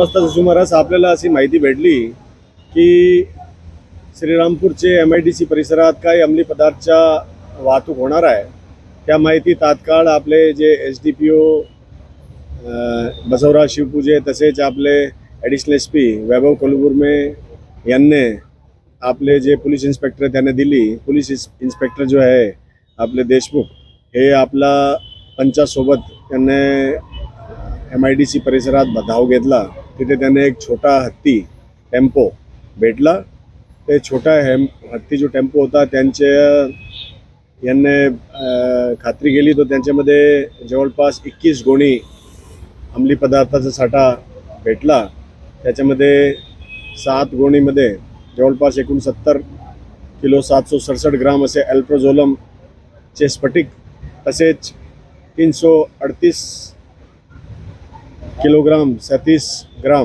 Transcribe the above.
वाजताच्या सुमारास आपल्याला अशी माहिती भेटली की श्रीरामपूरचे एम आय डी सी परिसरात काही अंमली पदार्थच्या वाहतूक होणार आहे. त्या माहिती तात्काळ आपले जे S D P O Basavaraj Shivpuje तसेच आपले additional S P Vaibhav Kalugurme यांनी आपले जे पोलीस इन्स्पेक्टर त्याने दिली. पोलीस इन्स्पेक्टर जो आहे आपले देशमुख हे आपला पंचासोबत त्यांनी एम आय डी सी परिसरात धाव घेतला. तिथे त्याने एक छोटा हत्ती टेम्पो भेटला. ते छोटा हेम हत्ती जो टेम्पो होता त्यांचे यांनी खात्री केली. तर त्यांच्यामध्ये जवळपास एकवीस गोणी अंमली पदार्थाचा साठा भेटला. त्याच्यामध्ये सात गोणीमध्ये जवळपास एकूण सत्तर किलो सातशे सडसठ ग्राम असे अल्प्रोझोलमचे स्फटिक तसेच तीनशे अडतीस किलोग्राम सतीस ग्राम.